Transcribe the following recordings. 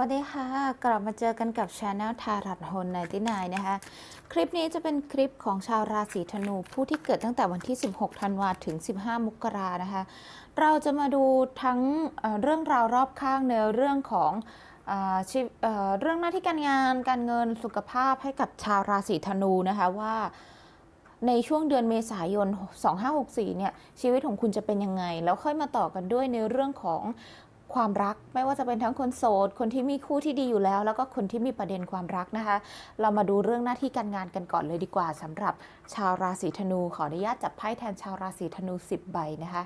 วัสดีค่ะ กลับมาเจอกันกับช anel ทารัตฮนในที่นายนะคะ คลิปนี้จะเป็นคลิปของชาวราศีธนู ผู้ที่เกิดตั้งแต่วันที่ 16 ธันวาถึง 15 มกรานะคะ เราจะมาดูทั้งเเรื่องราวรอบข้างในเรื่องของเอ่อชีวิตเอเรื่องหน้าที่การงานการเงินสุขภาพให้กับชาวราศีธนูนะคะว่าในช่วงเดือนเมษายน 2564 เนี่ยชีวิตของคุณจะเป็นยังไง แล้วค่อยมาต่อกันด้วยในเรื่องของ ความรักไม่ว่าจะเป็นทั้งคนโสด คนที่มีคู่ที่ดีอยู่แล้ว แล้วก็คนที่มีประเด็นความรักนะคะ เรามาดูเรื่องหน้าที่การงานกันก่อนเลยดีกว่าสำหรับชาวราศีธนูขออนุญาตจับไพ่แทนชาวราศีธนู 10 ใบนะคะ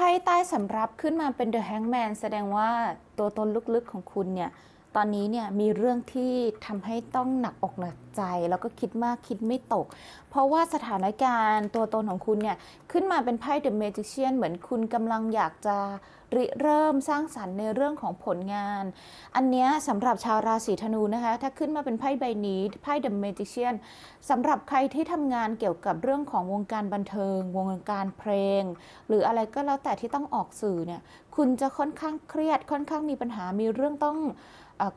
ไพ่ ใต้สำรับขึ้นมาเป็น The Hangman แสดงว่าตัวตนลึกๆของคุณเนี่ย ตอนนี้เนี่ยมีเรื่องที่ทำให้ต้องหนักอกหนักใจ แล้วก็คิดมากคิดไม่ตก เพราะว่าสถานการณ์ตัวตนของคุณเนี่ยขึ้นมาเป็นไพ่ The Magician เหมือนคุณกำลังอยากจะริเริ่มสร้างสรรค์ในเรื่องของผลงาน อันนี้สำหรับชาวราศีธนูนะคะ ถ้าขึ้นมาเป็นไพ่ใบนี้ไพ่ The Magician สำหรับใครที่ทำงานเกี่ยวกับเรื่องของวงการบันเทิง วงการเพลง หรืออะไรก็แล้วแต่ที่ต้องออกสื่อเนี่ย คุณจะค่อนข้างเครียดค่อนข้างมีปัญหามีเรื่องต้อง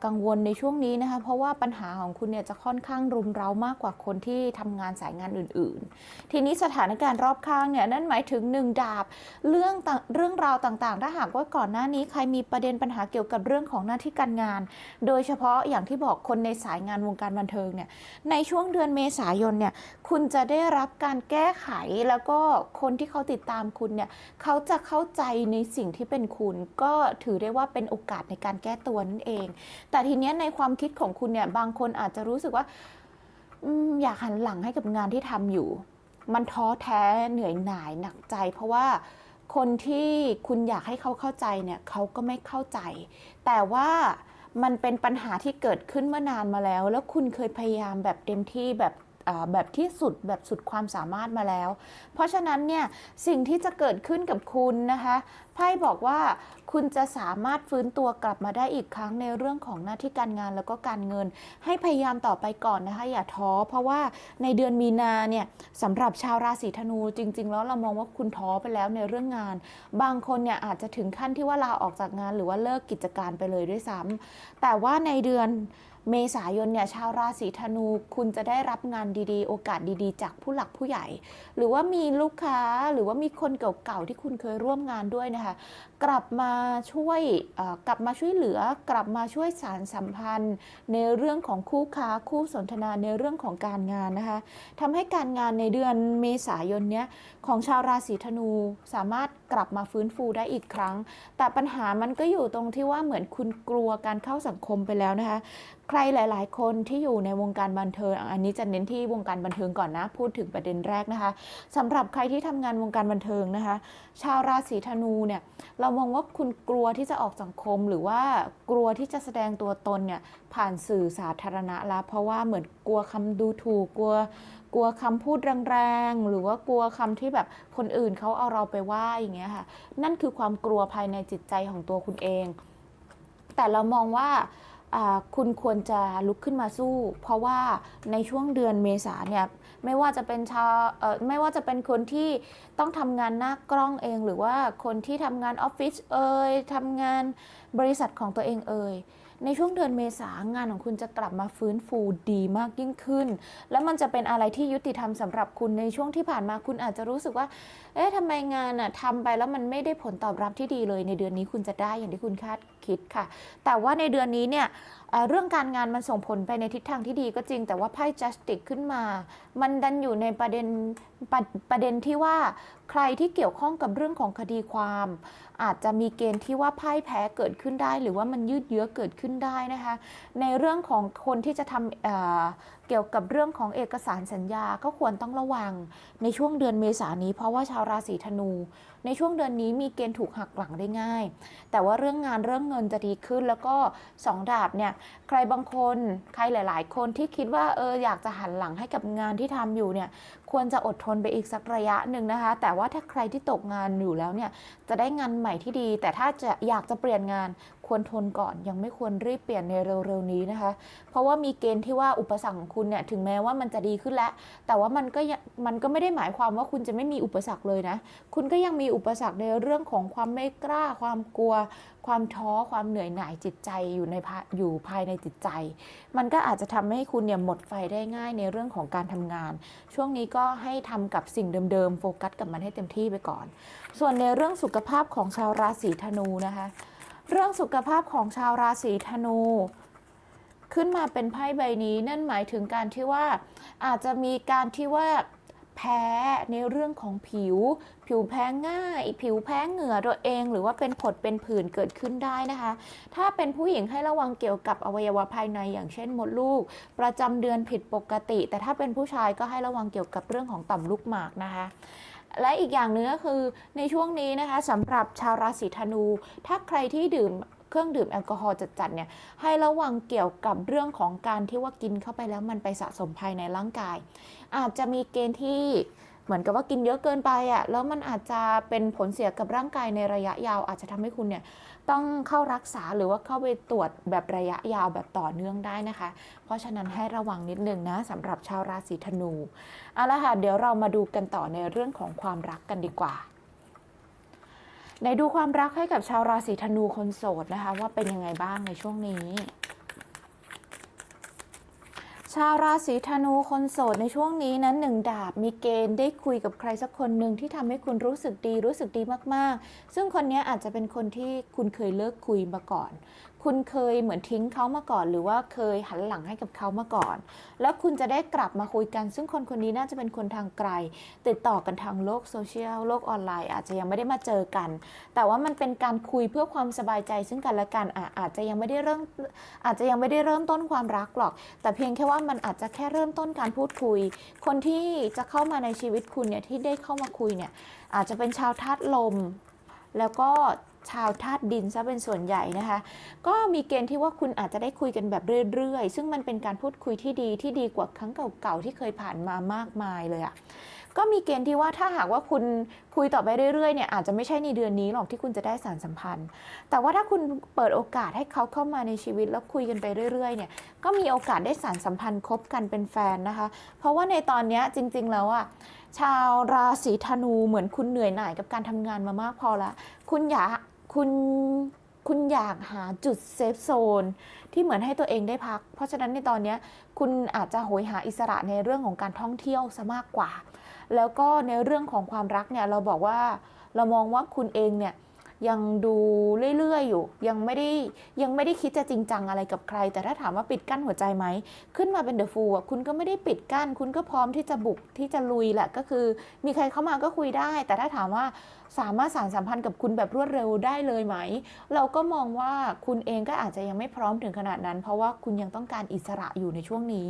กังวลในช่วงนี้นะคะ เพราะว่าปัญหาของคุณเนี่ยจะค่อนข้างรุมเร้ามากกว่าคนที่ทำงานสายงานอื่น ๆ ทีนี้สถานการณ์รอบข้างเนี่ยนั่นหมายถึงหนึ่งดาบเรื่องต่างเรื่องราวต่างๆ ถ้าหากว่าก่อนหน้านี้ใครมีประเด็นปัญหาเกี่ยวกับเรื่องของหน้าที่การงาน โดยเฉพาะอย่างที่บอกคนในสายงานวงการบันเทิงเนี่ยในช่วงเดือนเมษายนเนี่ยคุณจะได้รับการแก้ไขแล้วก็คนที่เขาติดตามคุณเนี่ยเขาจะเข้าใจในสิ่งที่เป็นคุณ ก็ถือได้ว่าเป็นโอกาสในการแก้ตัวนั่นเองแต่ทีเนี้ยในความคิดของคุณเนี่ยบางคนอาจจะรู้สึกว่าอยากหันหลังให้กับงานที่ทำอยู่ มันท้อแท้เหนื่อยหน่ายหนักใจ เพราะว่าคนที่คุณอยากให้เขาเข้าใจเนี่ยเขาก็ไม่เข้าใจ แต่ว่ามันเป็นปัญหาที่เกิดขึ้นเมื่อนานมาแล้ว แล้วคุณเคยพยายามแบบเต็มที่แบบ แบบที่สุดแบบสุดความสามารถมาแล้ว เพราะฉะนั้นเนี่ยสิ่งที่จะเกิดขึ้นกับคุณนะคะไพ่บอกว่าคุณจะสามารถฟื้นตัวกลับมาได้อีกครั้งในเรื่องของหน้าที่การงานแล้วก็การเงิน ให้พยายามต่อไปก่อนนะคะอย่าท้อ เพราะว่าในเดือนมีนาเนี่ยสำหรับชาวราศีธนูจริง ๆ แล้วเรามองว่าคุณท้อไปแล้วในเรื่องงาน บางคนเนี่ยอาจจะถึงขั้นที่ว่าลาออกจากงานหรือว่าเลิกกิจการไปเลยด้วยซ้ำแต่ว่าในเดือน เมษายนเนี่ยชาวราศีธนูคุณจะได้รับงานดีๆ โอกาสดีๆ จากผู้หลักผู้ใหญ่ หรือว่ามีลูกค้าหรือว่ามีคนเก่าๆที่คุณเคยร่วมงานด้วยนะคะ กลับมาช่วยกลับมาช่วยเหลือกลับมาช่วยสารสัมพันธ์ ในเรื่องของคู่ค้าคู่สนทนาในเรื่องของการงานนะคะทำให้การงานในเดือนเมษายนเนี้ยของชาวราศีธนูสามารถกลับมาฟื้นฟูได้อีกครั้ง แต่ปัญหามันก็อยู่ตรงที่ว่าเหมือนคุณกลัวการเข้าสังคมไปแล้วนะคะใครหลาย ๆ คนที่อยู่ในวงการบันเทิง อันนี้จะเน้นที่วงการบันเทิงก่อนนะ พูดถึงประเด็นแรกนะคะสำหรับใครที่ทำงานวงการบันเทิงนะคะ ชาวราศีธนูเนี่ยเรามองว่าคุณกลัวที่จะออกสังคมหรือว่ากลัวที่จะแสดงตัวตนเนี่ยผ่านสื่อสาธารณะแล้ว เพราะว่าเหมือนกลัวคำดูถูกกลัวกลัวคำพูดแรงๆ หรือว่ากลัวคำที่แบบคนอื่นเขาเอาเราไปว่าอย่างเงี้ยค่ะ นั่นคือความกลัวภายในจิตใจของตัวคุณเอง แต่เรามองว่าอ่า คุณควรจะลุกขึ้นมาสู้ เพราะว่าในช่วงเดือนเมษาเนี่ยไม่ว่าจะเป็นชาวไม่ว่าจะเป็นคนที่ต้องทำงานหน้ากล้องเอง หรือว่าคนที่ทำงานออฟฟิศเอ่ยทำงานบริษัทของตัวเองเอ่ย ในช่วงเดือนเมษางานของคุณจะกลับมาฟื้นฟูดีมากยิ่งขึ้น แล้วมันจะเป็นอะไรที่ยุติธรรมสำหรับคุณในช่วงที่ผ่านมาคุณอาจจะรู้สึกว่า เอ๊ะทำไมงานอะทำไปแล้วมันไม่ได้ผลตอบรับที่ดีเลย ในเดือนนี้คุณจะได้อย่างที่คุณคาดคิดค่ะ แต่ว่าในเดือนนี้เนี่ย เรื่องการงานมันส่งผลไปในทิศทางที่ดีก็จริง แต่ว่าไพ่ justice ขึ้นมา มันดันอยู่ในประเด็นประประเด็นที่ว่าใครที่เกี่ยวข้องกับเรื่องของคดีความ อาจจะมีเกณฑ์ที่ว่าพ่ายแพ้เกิดขึ้นได้ หรือว่ามันยืดเยื้อเกิดขึ้นได้นะคะ ในเรื่องของคนที่จะทำเกี่ยวกับเรื่องของเอกสารสัญญาก็ควรต้องระวัง ในช่วงเดือนเมษายนนี้เพราะว่าชาวราศีธนู ในช่วงเดือนนี้มีเกณฑ์ถูกหักหลังได้ง่าย แต่ว่าเรื่องงานเรื่องเงินจะดีขึ้น แล้วก็สองดาบเนี่ยใครบางคนใครหลาย ๆ คนที่คิดว่าเอออยากจะหันหลังให้กับงานที่ทำอยู่เนี่ยควรจะอดทนไปอีกสักระยะหนึ่งนะคะ แต่ว่าถ้าใครที่ตกงานอยู่แล้วเนี่ยจะได้งานใหม่ที่ดี แต่ถ้าจะอยากจะเปลี่ยนงานควรทนก่อน ยังไม่ควรรีบเปลี่ยนในเร็วๆนี้นะคะ เพราะว่ามีเกณฑ์ที่ว่าอุปสรรคของคุณเนี่ยถึงแม้ว่ามันจะดีขึ้นแล้ว แต่ว่ามันก็มันก็ไม่ได้หมายความว่าคุณจะไม่มีอุปสรรคเลยนะ คุณก็ยังมีอุปสรรคในเรื่องของความไม่กล้า ความกลัว ความท้อ ความเหนื่อยหน่ายจิตใจอยู่ในภาอยู่ภายในจิตใจ มันก็อาจจะทำให้คุณเนี่ยหมดไฟได้ง่ายในเรื่องของการทำงาน ช่วงนี้ก็ให้ทำกับสิ่งเดิมๆโฟกัสกับมันให้เต็มที่ไปก่อน ส่วนในเรื่องสุขภาพของชาวราศีธนูนะคะ เรื่องสุขภาพของชาวราศีธนู ขึ้นมาเป็นไพ่ใบนี้นั่นหมายถึงการที่ว่าอาจจะมีการที่ว่าแพ้ในเรื่องของผิว ผิวแพ้ง่าย ผิวแพ้เหงื่อตัวเอง หรือว่าเป็นผดเป็นผื่นเกิดขึ้นได้นะคะ ถ้าเป็นผู้หญิงให้ระวังเกี่ยวกับอวัยวะภายในอย่างเช่นมดลูก ประจำเดือนผิดปกติ แต่ถ้าเป็นผู้ชายก็ให้ระวังเกี่ยวกับเรื่องของต่อมลูกหมากนะคะ และอีกอย่างหนึงก็คือในช่วงนี้นะคะสำหรับชาวราศีธนู ถ้าใครที่ดื่มเครื่องดื่มแอลกอฮอล์จัดๆเนี่ยให้ระวังเกี่ยวกับเรื่องของการที่ว่ากินเข้าไปแล้วมันไปสะสมภายในร่างกาย อาจจะมีเกณฑ์ที่ มือนกับว่ากินเยอะเกินไปอะ่ะแล้วมันอาจจะเป็นผลเสียกับร่างกายในระยะยาว อาจจะทำให้คุณเนี่ยต้องเข้ารักษาหรือว่าเข้าไปตรวจแบบระยะยาวแบบต่อเนื่องได้นะคะ เพราะฉะนั้นให้ระวังนิดนึงนะสำหรับชาวราศีธนูเอาละค่ะเดี๋ยวเรามาดูกันต่อในเรื่องของความรักกันดีกว่าในดูความรักให้กับชาวราศีธนูคนโสดนะคะ ว่าเป็นยังไงบ้างในช่วงนี้ ชาวราศีธนูคนโสดในช่วงนี้นั้นหนึ่งดาบมีเกณฑ์ได้คุยกับใครสักคนหนึ่งที่ทำให้คุณรู้สึกดีรู้สึกดีมากๆ ซึ่งคนนี้อาจจะเป็นคนที่คุณเคยเลิกคุยมาก่อน คุณเคยเหมือนทิ้งเขามาก่อน หรือว่าเคยหันหลังให้กับเขามาก่อน แล้วคุณจะได้กลับมาคุยกัน ซึ่งคนคนนี้น่าจะเป็นคนทางไกล ติดต่อกันทางโลกโซเชียลโลกออนไลน์ อาจจะยังไม่ได้มาเจอกัน แต่ว่ามันเป็นการคุยเพื่อความสบายใจ ซึ่งกันและกันออาจจะยังไม่ได้เริ่มอาจจะยังไม่ได้เริ่มต้นความรักหรอก แต่เพียงแค่ว่ามันอาจจะแค่เริ่มต้นการพูดคุย คนที่จะเข้ามาในชีวิตคุณเนี่ยที่ได้เข้ามาคุยเนี่ยอาจจะเป็นชาวธาตุลม แล้วก็ ชาวธาตุดินซะเป็นส่วนใหญ่นะคะ ก็มีเกณฑ์ที่ว่าคุณอาจจะได้คุยกันแบบเรื่อยๆ ซึ่งมันเป็นการพูดคุยที่ดีที่ดีกว่าครั้งเก่าๆที่เคยผ่านมามากมายเลยอะก็มีเกณฑ์ที่ว่าถ้าหากว่าคุณคุยต่อไปเรื่อยๆเนี่ยอาจจะไม่ใช่ในเดือนนี้หรอกที่คุณจะได้สารสัมพันธ์ แต่ว่าถ้าคุณเปิดโอกาสให้เขาเข้ามาในชีวิตแล้วคุยกันไปเรื่อยๆเนี่ยก็มีโอกาสได้สารสัมพันธ์คบกันเป็นแฟนนะคะ เพราะว่าในตอนนี้จริงๆแล้วอะชาวราศีธนูเหมือนคุณเหนื่อยหน่ายกับการทำงานมามากพอละคุณอยาก คุณคุณอยากหาจุดเซฟโซนที่เหมือนให้ตัวเองได้พัก เพราะฉะนั้นในตอนนี้คุณอาจจะโหยหาอิสระในเรื่องของการท่องเที่ยวซะมากกว่า แล้วก็ในเรื่องของความรักเนี่ยเราบอกว่าเรามองว่าคุณเองเนี่ย ยังดูเรื่อยๆอยู่ ยังไม่ได้ยังไม่ได้คิดจะจริงจังอะไรกับใคร แต่ถ้าถามว่าปิดกั้นหัวใจไหม ขึ้นมาเป็นเดอะฟูลคุณก็ไม่ได้ปิดกั้น คุณก็พร้อมที่จะบุกที่จะลุยแหละก็คือ มีใครเข้ามาก็คุยได้ แต่ถ้าถามว่าสามารถสานสัมพันธ์กับคุณแบบรวดเร็วได้เลยไหม เราก็มองว่าคุณเองก็อาจจะยังไม่พร้อมถึงขนาดนั้น เพราะว่าคุณยังต้องการอิสระอยู่ในช่วงนี้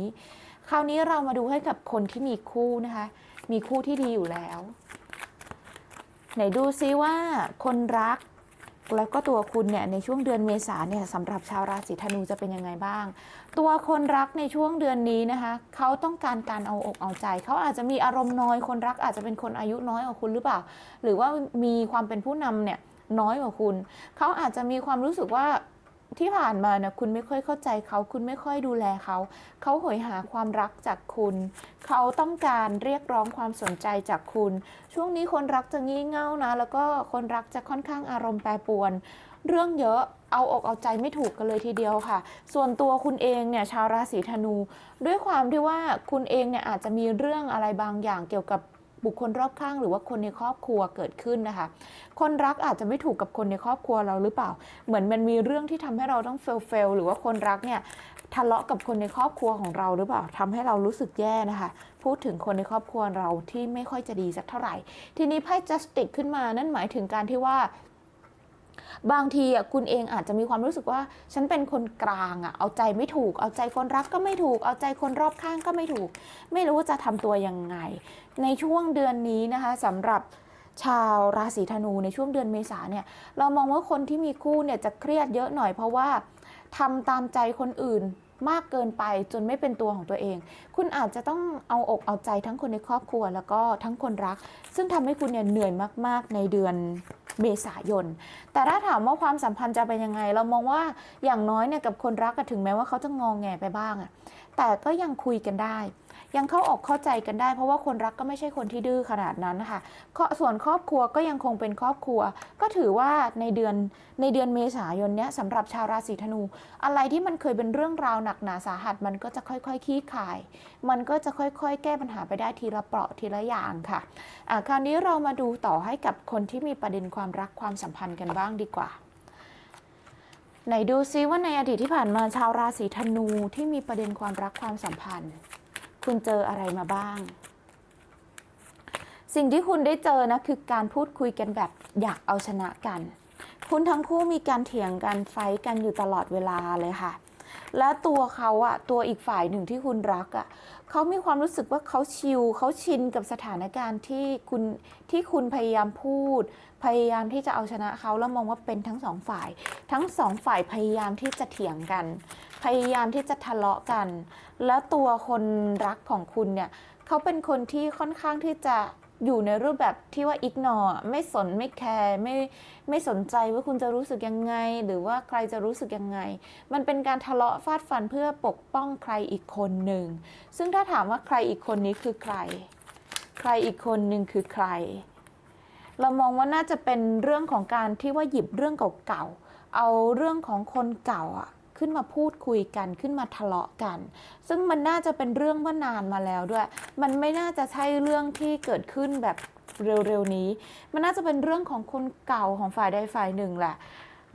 คราวนี้เรามาดูให้กับคนที่มีคู่นะคะ มีคู่ที่ดีอยู่แล้ว ไหนดูซิว่าคนรักแล้วก็ตัวคุณเนี่ยในช่วงเดือนเมษาเนี่ยสำหรับชาวราศีธนูจะเป็นยังไงบ้าง ตัวคนรักในช่วงเดือนนี้นะคะเขาต้องการการเอาอกเอาใจ เขาอาจจะมีอารมณ์น้อยคนรักอาจจะเป็นคนอายุน้อยกว่าคุณหรือเปล่า หรือว่ามีความเป็นผู้นำเนี่ยน้อยกว่าคุณ เขาอาจจะมีความรู้สึกว่า ที่ผ่านมาเนี่ยคุณไม่ค่อยเข้าใจเขา คุณไม่ค่อยดูแลเขา เขาโหยหาความรักจากคุณ เขาต้องการเรียกร้องความสนใจจากคุณ ช่วงนี้คนรักจะงี่เง่านะ แล้วก็คนรักจะค่อนข้างอารมณ์แปรปรวน เรื่องเยอะเอาอกเอาใจไม่ถูกกันเลยทีเดียวค่ะ ส่วนตัวคุณเองเนี่ยชาวราศีธนู ด้วยความที่ว่าคุณเองเนี่ยอาจจะมีเรื่องอะไรบางอย่างเกี่ยวกับ บุคคลรอบข้างหรือว่าคนในครอบครัวเกิดขึ้นนะคะ คนรักอาจจะไม่ถูกกับคนในครอบครัวเราหรือเปล่า เหมือนมันมีเรื่องที่ทำให้เราต้องเฟลเฟลหรือว่าคนรักเนี่ยทะเลาะกับคนในครอบครัวของเราหรือเปล่าทำให้เรารู้สึกแย่นะคะ พูดถึงคนในครอบครัวเราที่ไม่ค่อยจะดีสักเท่าไหร่ ทีนี้ไพ่ justice ขึ้นมานั่นหมายถึงการที่ว่า บางทีอะคุณเองอาจจะมีความรู้สึกว่า ฉันเป็นคนกลางอะเอาใจไม่ถูก เอาใจคนรักก็ไม่ถูก เอาใจคนรอบข้างก็ไม่ถูก ไม่รู้ว่าจะทำตัวยังไง ในช่วงเดือนนี้นะคะสำหรับชาวราศีธนูในช่วงเดือนเมษาเนี่ย เรามองว่าคนที่มีคู่เนี่ยจะเครียดเยอะหน่อยเพราะว่าทำตามใจคนอื่นมากเกินไปจนไม่เป็นตัวของตัวเอง คุณอาจจะต้องเอาอกเอาใจทั้งคนในครอบครัว แล้วก็ทั้งคนรัก ซึ่งทำให้คุณเนี่ยเหนื่อยมาก ๆ ในเดือน เมษายน แต่ถ้าถามว่าความสัมพันธ์จะเป็นยังไง เรามองว่าอย่างน้อยเนี่ยกับคนรักถึงแม้ว่าเขาจะงองแงไปบ้างอะแต่ก็ยังคุยกันได้ ยังเข้าอกเข้าใจกันได้ เพราะว่าคนรักก็ไม่ใช่คนที่ดื้อขนาดนั้นนะคะส่วนครอบครัวก็ยังคงเป็นครอบครัว ก็ถือว่าในเดือนในเดือนเมษายนเนี้ยสำหรับชาวราศีธนู อะไรที่มันเคยเป็นเรื่องราวหนักหนาสาหัส มันก็จะค่อยๆคลี่คลาย มันก็จะค่อยๆ แก้ปัญหาไปได้ทีละเปราะทีละอย่างค่ะอะคราวนี้เรามาดูต่อให้กับคนที่มีประเด็นความรักความสัมพันธ์กันบ้างดีกว่าไหนดูซิว่าในอดีตที่ผ่านมาชาวราศีธนูที่มีประเด็นความรักความสัมพันธ์ คุณเจออะไรมาบ้าง สิ่งที่คุณได้เจอนะคือการพูดคุยกันแบบอยากเอาชนะกัน คุณทั้งคู่มีการเถียงกันไฟท์กันอยู่ตลอดเวลาเลยค่ะ และตัวเขาอะตัวอีกฝ่ายหนึ่งที่คุณรักอะเขามีความรู้สึกว่าเขาชิลเขาชินกับสถานการณ์ที่คุณที่คุณพยายามพูด พยายามที่จะเอาชนะเขาแล้วมองว่าเป็นทั้งสองฝ่าย ทั้งสองฝ่ายพยายามที่จะเถียงกัน พยายามที่จะทะเลาะกัน แล้วตัวคนรักของคุณเนี่ยเขาเป็นคนที่ค่อนข้างที่จะ อยู่ในรูปแบบที่ว่าอิกนอไม่สนไม่แคร์ไม่ไม่สนใจว่าคุณจะรู้สึกยังไง หรือว่าใครจะรู้สึกยังไง มันเป็นการทะเลาะฟาดฟันเพื่อปกป้องใครอีกคนหนึ่ง ซึ่งถ้าถามว่าใครอีกคนนี้คือใคร ใครอีกคนหนึ่งคือใคร เรามองว่าน่าจะเป็นเรื่องของการที่ว่าหยิบเรื่องเก่าๆเอาเรื่องของคนเก่าอะ ขึ้นมาพูดคุยกันขึ้นมาทะเลาะกัน ซึ่งมันน่าจะเป็นเรื่องเมื่อนานมาแล้วด้วย มันไม่น่าจะใช่เรื่องที่เกิดขึ้นแบบเร็วๆนี้ มันน่าจะเป็นเรื่องของคนเก่าของฝ่ายใดฝ่ายหนึ่งแหละ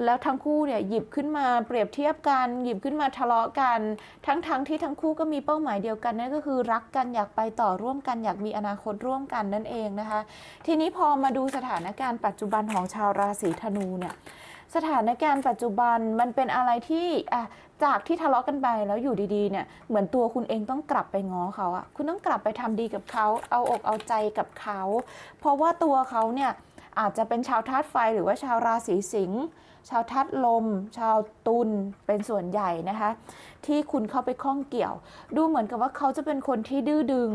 แล้วทั้งคู่เนี่ยหยิบขึ้นมาเปรียบเทียบกัน หยิบขึ้นมาทะเลาะกัน ทั้งๆทที่ทั้งคู่ก็มีเป้าหมายเดียวกันนั่นก็คือรักกันอยากไปต่อร่วมกัน อยากมีอนาคตร่วมกันนั่นเองนะคะ ทีนี้พอมาดูสถานการณ์ปัจจุบันของชาวราศีธนูเนี่ย สถานการณ์ปัจจุบันมันเป็นอะไรที่อะจากที่ทะเลาะกันไปแล้วอยู่ดีๆเนี่ยเหมือนตัวคุณเองต้องกลับไปง้อเขาอะคุณต้องกลับไปทำดีกับเขาเอาอกเอาใจกับเขา เพราะว่าตัวเขาเนี่ยอาจจะเป็นชาวธาตุไฟหรือว่าชาวราศีสิงห์ชาวธาตุลม ชาวตุลเป็นส่วนใหญ่นะคะ ที่คุณเข้าไปข้องเกี่ยว ดูเหมือนกับว่าเขาจะเป็นคนที่ดื้อดึง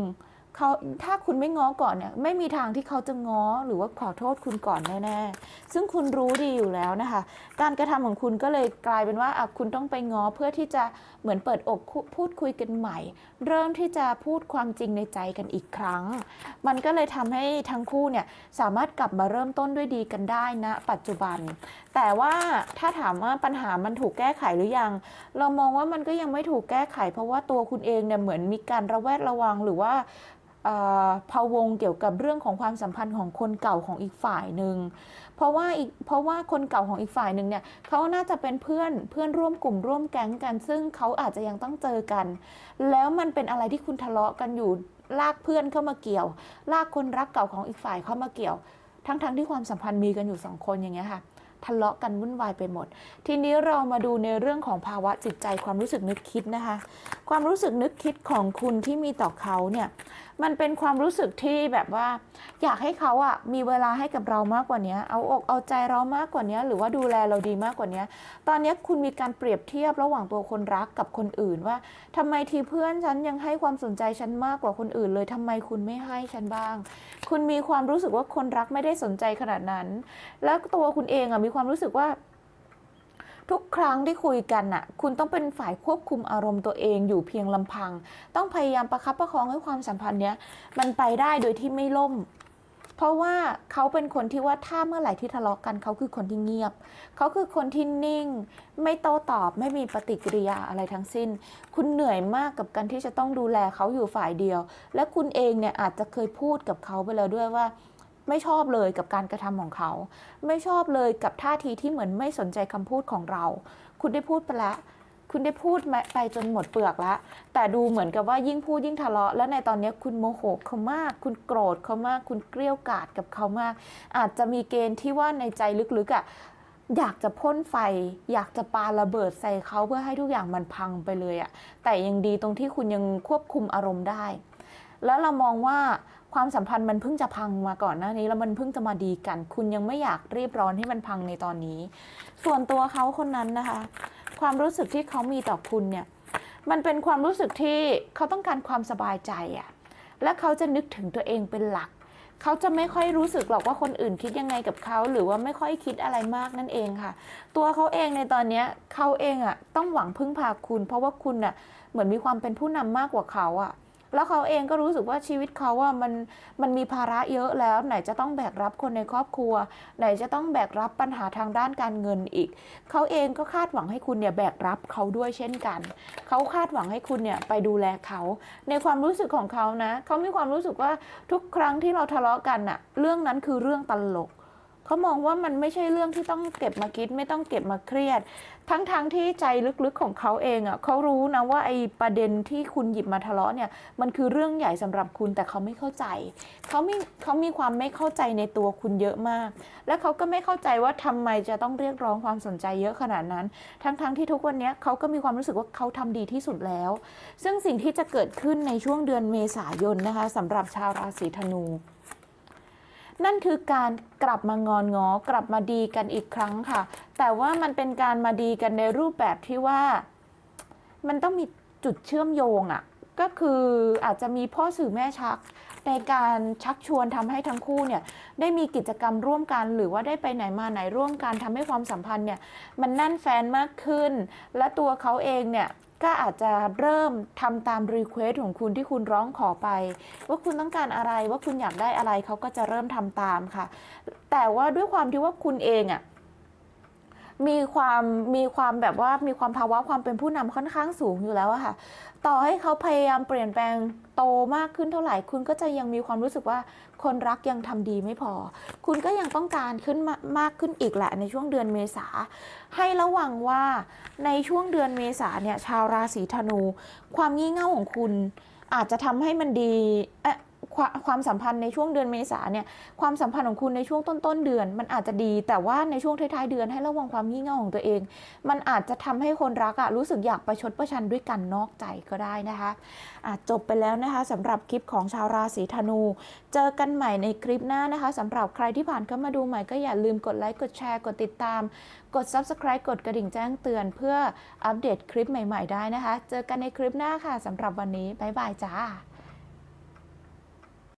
เขาถ้าคุณไม่ง้อก่อนเนี่ยไม่มีทางที่เขาจะง้อหรือว่าขอโทษคุณก่อนแน่ๆ ซึ่งคุณรู้ดีอยู่แล้วนะคะ การกระทำของคุณก็เลยกลายเป็นว่าคุณต้องไปง้อเพื่อที่จะเหมือนเปิดอกพูดคุยกันใหม่ เริ่มที่จะพูดความจริงในใจกันอีกครั้ง มันก็เลยทำให้ทั้งคู่เนี่ยสามารถกลับมาเริ่มต้นด้วยดีกันได้นะปัจจุบัน แต่ว่าถ้าถามว่าปัญหามันถูกแก้ไขหรือยัง เรามองว่ามันก็ยังไม่ถูกแก้ไข เพราะว่าตัวคุณเองเนี่ยเหมือนมีการระแวดระวังหรือว่า พะวงเกี่ยวกับเรื่องของความสัมพันธ์ของคนเก่าของอีกฝ่ายหนึ่งเพราะว่าอีกเพราะว่าคนเก่าของอีกฝ่ายหนึ่งเนี่ยเขาน่าจะเป็นเพื่อนเพื่อนร่วมกลุ่มร่วมแก๊งกัน ซึ่งเขาอาจจะยังต้องเจอกัน แล้วมันเป็นอะไรที่คุณทะเลาะกันอยู่ลากเพื่อนเข้ามาเกี่ยว ลากคนรักเก่าของอีกฝ่ายเข้ามาเกี่ยว ทั้งๆทที่ความสัมพันธ์มีกันอยู่สองคนอย่างเงี้ยค่ะทะเลาะกันวุ่นวายไปหมด ทีนี้เรามาดูในเรื่องของภาวะจิตใจความรู้สึกนึกคิดนะคะความรู้สึกนึกคิดของคุณที่มีต่อเขาเนี่ยมันเป็นความรู้สึกที่แบบว่า อยากให้เขาอะมีเวลาให้กับเรามากกว่านี้เอาอกเอาใจเรามากกว่านี้หรือว่าดูแลเราดีมากกว่านี้ตอนนี้คุณมีการเปรียบเทียบระหว่างตัวคนรักกับคนอื่นว่าทำไมทีเพื่อนฉันยังให้ความสนใจฉันมากกว่าคนอื่นเลยทำไมคุณไม่ให้ฉันบ้าง คุณมีความรู้สึกว่าคนรักไม่ได้สนใจขนาดนั้น แล้วตัวคุณเองอะมีความรู้สึกว่า ทุกครั้งที่คุยกันน่ะ คุณต้องเป็นฝ่ายควบคุมอารมณ์ตัวเองอยู่เพียงลำพัง ต้องพยายามประคับประคองให้ความสัมพันธ์เนี้ยมันไปได้โดยที่ไม่ล่ม เพราะว่าเขาเป็นคนที่ว่าถ้าเมื่อไหร่ที่ทะเลาะกันเขาคือคนที่เงียบ เขาคือคนที่นิ่ง ไม่โต้ตอบไม่มีปฏิกิริยาอะไรทั้งสิ้น คุณเหนื่อยมากกับการที่จะต้องดูแลเขาอยู่ฝ่ายเดียว และคุณเองเนี่ยอาจจะเคยพูดกับเขาไปแล้วด้วยว่า ไม่ชอบเลยกับการกระทำของเขา ไม่ชอบเลยกับท่าทีที่เหมือนไม่สนใจคำพูดของเรา คุณได้พูดไปแล้วคุณได้พูดไปจนหมดเปลือกแล้ว แต่ดูเหมือนกับว่ายิ่งพูดยิ่งทะเลาะ และในตอนนี้คุณโมโหเขามาก คุณโกรธเขามาก คุณเกลี้ยกาดกับเขามาก อาจจะมีเกณฑ์ที่ว่าในใจลึกๆอะอยากจะพ่นไฟ อยากจะปาระเบิดใส่เขาเพื่อให้ทุกอย่างมันพังไปเลยอะแต่ยังดีตรงที่คุณยังควบคุมอารมณ์ได้ แล้วเรามองว่า ความสัมพันธ์มันเพิ่งจะพังมาก่อนหน้านี้แล้วมันเพิ่งจะมาดีกัน คุณยังไม่อยากรีบร้อนให้มันพังในตอนนี้ ส่วนตัวเขาคนนั้นนะคะ ความรู้สึกที่เขามีต่อคุณเนี่ยมันเป็นความรู้สึกที่เขาต้องการความสบายใจอะและเขาจะนึกถึงตัวเองเป็นหลัก เขาจะไม่ค่อยรู้สึกหรอกว่าคนอื่นคิดยังไงกับเขา หรือว่าไม่ค่อยคิดอะไรมากนั่นเองค่ะ ตัวเขาเองในตอนเนี้ยเขาเองอะต้องหวังพึ่งพาคุณ เพราะว่าคุณอะเหมือนมีความเป็นผู้นำมากกว่าเขาอะ แล้วเขาเองก็รู้สึกว่าชีวิตเขาอะมันมันมีภาระเยอะแล้วไหนจะต้องแบกรับคนในครอบครัว ไหนจะต้องแบกรับปัญหาทางด้านการเงินอีก เขาเองก็คาดหวังให้คุณเนี่ยแบกรับเขาด้วยเช่นกัน เขาคาดหวังให้คุณเนี่ยไปดูแลเขา ในความรู้สึกของเขานะ เขามีความรู้สึกว่าทุกครั้งที่เราทะเลาะกันอะเรื่องนั้นคือเรื่องตลก เขามองว่ามันไม่ใช่เรื่องที่ต้องเก็บมาคิดไม่ต้องเก็บมาเครียด ทั้งๆทที่ใจลึกๆของเขาเองอะ่ะเขารู้นะว่าไอ้ประเด็นที่คุณหยิบมาทะเลาะเนี่ยมันคือเรื่องใหญ่สำหรับคุณแต่เขาไม่เข้าใจเขามีเขามีความไม่เข้าใจในตัวคุณเยอะมาก และเขาก็ไม่เข้าใจว่าทำไมจะต้องเรียกร้องความสนใจเยอะขนาดนั้น ทั้งๆที่ทุกวันนี้เขาก็มีความรู้สึกว่าเขาทำดีที่สุดแล้ว ซึ่งสิ่งที่จะเกิดขึ้นในช่วงเดือนเมษายนนะคะสำหรับชาวราศีธนู นั่นคือการกลับมางอนงอกลับมาดีกันอีกครั้งค่ะ แต่ว่ามันเป็นการมาดีกันในรูปแบบที่ว่า มันต้องมีจุดเชื่อมโยงอะ่ะก็คืออาจจะมีพ่อสื่อแม่ชักในการชักชวนทำให้ทั้งคู่เนี่ยได้มีกิจกรรมร่วมกัน หรือว่าได้ไปไหนมาไหนร่วมกันทำให้ความสัมพันธ์เนี่ยมันแน่นแฟนมากขึ้น และตัวเขาเองเนี่ย ก็อาจจะเริ่มทำตามรีเควสของคุณที่คุณร้องขอไป ว่าคุณต้องการอะไรว่าคุณอยากได้อะไรเขาก็จะเริ่มทำตามค่ะ แต่ว่าด้วยความที่ว่าคุณเองอะ่ะมีความมีความแบบว่ามีความภาวะความเป็นผู้นำค่อนข้างสูงอยู่แล้วค่ะ ต่อให้เขาพยายามเปลี่ยนแปลงโตมากขึ้นเท่าไหร่ คุณก็จะยังมีความรู้สึกว่า คนรักยังทำดีไม่พอ คุณก็ยังต้องการขึ้นมามากขึ้นอีกแหละในช่วงเดือนเมษา ให้ระวังว่าในช่วงเดือนเมษาเนี่ยชาวราศีธนู ความงี่เง่าของคุณอาจจะทำให้มันดีเอ๊ะ ควาความสัมพันธ์ในช่วงเดือนเมษาเนี่ยความสัมพันธ์ของคุณในช่วงต้นๆเดือน มันอาจจะดี แต่ว่าในช่วงท้ายๆเดือนให้ระวังความงี่เง่าของตัวเอง มันอาจจะทำให้คนรักอะรู้สึกอยากประชดประชันด้วยกันนอกใจก็ได้นะคะอะจบไปแล้วนะคะสำหรับคลิปของชาวราศีธนู เจอกันใหม่ในคลิปหน้านะคะสำหรับใครที่ผ่านเข้ามาดูใหม่ก็อย่าลืมกดไลค์กดแชร์กดติดตาม กด Subscribe กดกระดิ่งแจ้งเตือน เพื่ออัปเดตคลิปใหม่ ๆ ได้นะคะ เจอกันในคลิปหน้าค่ะสำหรับวันนี้บ๊ายบายจ้า